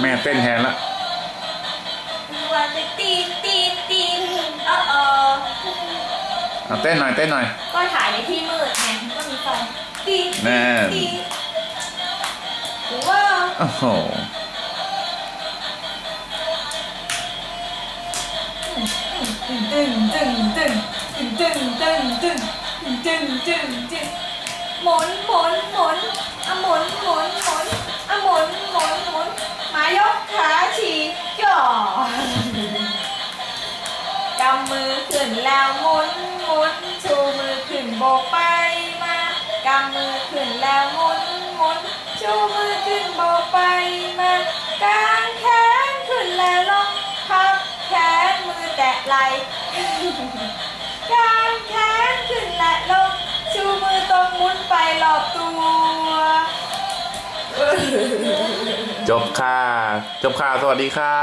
แม่เต้นแทนละวันจะตีตีตีเออเออเอาเต้นหน่อยเต้นหน่อย ก็ถ่ายในที่มืดไงก็มีไฟตีนแน่ตีนว้าวโอ้โหตึงตึงตึงตึงตึงตึงตึงตึงตึงตึงหมุนหมุนหมุนหมุนำมือขึ้นแล้วหมุนหมุนชูมือขึ้นโบกไปมากำมือขึ้นแล้วหมุนหมุนชูมือขึ้นโบกไปมากางแขนขึ้นแล้วลงพับแขนมือแตะไหล่กางแขนขึ้นและลงชูมือตรงหมุนไปรอบตัวจบค่ะ จบค่ะ สวัสดีค่ะ